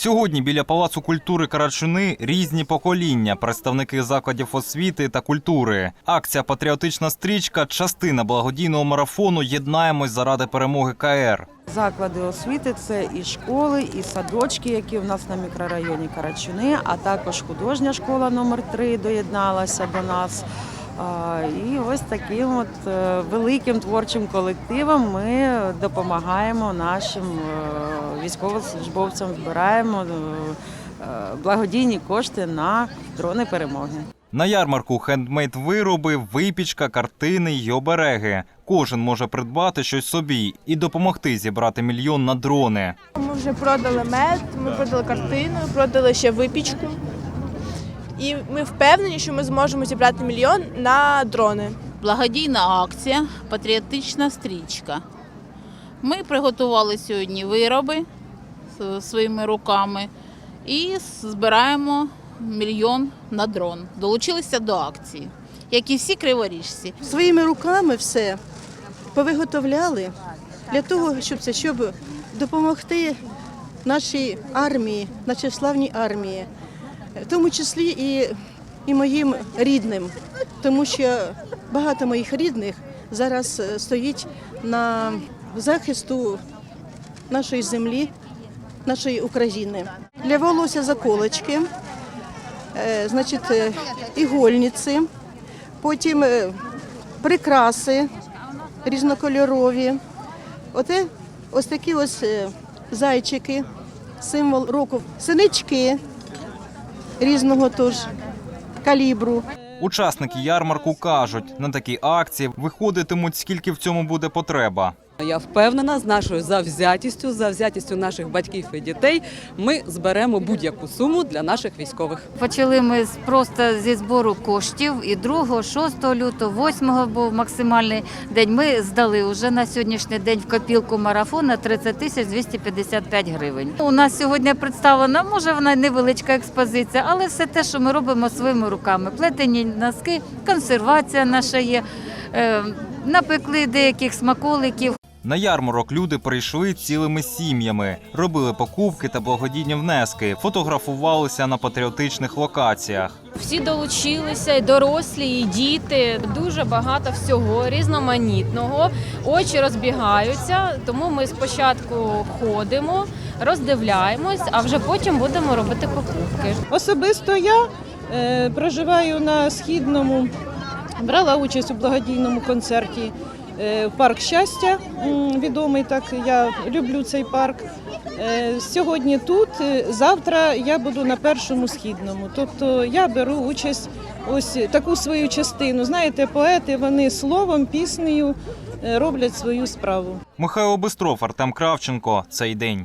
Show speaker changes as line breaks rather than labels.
Сьогодні біля Палацу культури Карачуни різні покоління, представники закладів освіти та культури. Акція Патріотична стрічка частина благодійного марафону Єднаємось заради перемоги КР.
Заклади освіти це і школи, і садочки, які в нас на мікрорайоні Карачуни, а також художня школа номер 3 доєдналася до нас. І ось таким от е, великим творчим колективом ми допомагаємо нашим е, військовослужбовцям, збираємо е, благодійні кошти на дрони перемоги.
На ярмарку хендмейд вироби, випічка, картини й обереги. Кожен може придбати щось собі і допомогти зібрати мільйон на дрони.
Ми вже продали мед, ми продали картину, продали ще випічку. І ми впевнені, що ми зможемо зібрати мільйон на дрони.
Благодійна акція, патріотична стрічка. Ми приготували сьогодні вироби своїми руками і збираємо мільйон на дрон. Долучилися до акції, як і всі криворіжці.
своїми руками все повиготовляли для того, щоб це щоб допомогти нашій армії, нашій славній армії, в тому числі і, і моїм рідним, тому що багато моїх рідних зараз е, стоїть на захисту нашої землі, нашої України. Для волосся заколочки, е, значить, е, ігольниці, потім прикраси різнокольорові. Оте, ось такі ось зайчики, символ року, синички різного тож калібру.
Учасники ярмарку кажуть, на такі акції виходитимуть, скільки в цьому буде потреба.
Я впевнена, з нашою завзятістю, завзятістю наших батьків і дітей, ми зберемо будь-яку суму для наших військових.
Почали ми з- просто зі збору коштів і 2, 6 лютого, 8 був максимальний день. Ми здали вже на сьогоднішній день в копілку марафона 30 тисяч 255 гривень. У нас сьогодні представлена, може вона невеличка експозиція, але все те, що ми робимо своїми руками. Плетені носки, консервація наша є. е, Напекли деяких смаколиків,
На ярмарок люди прийшли цілими сім'ями, робили покупки та благодійні внески, фотографувалися на патріотичних локаціях.
Всі долучилися, і дорослі, і діти. Дуже багато всього різноманітного. Очі розбігаються, тому ми спочатку ходимо, роздивляємось, а вже потім будемо робити покупки.
Особисто я проживаю на східному, брала участь у благодійному концерті е, Парк щастя. Відомий так. Я люблю цей парк. Е, Сьогодні тут, е, завтра я буду на першому східному. Тобто я беру участь ось таку свою частину. Знаєте, поети вони словом, піснею е, роблять свою справу.
Михайло Бистров, Артем Кравченко. Цей день.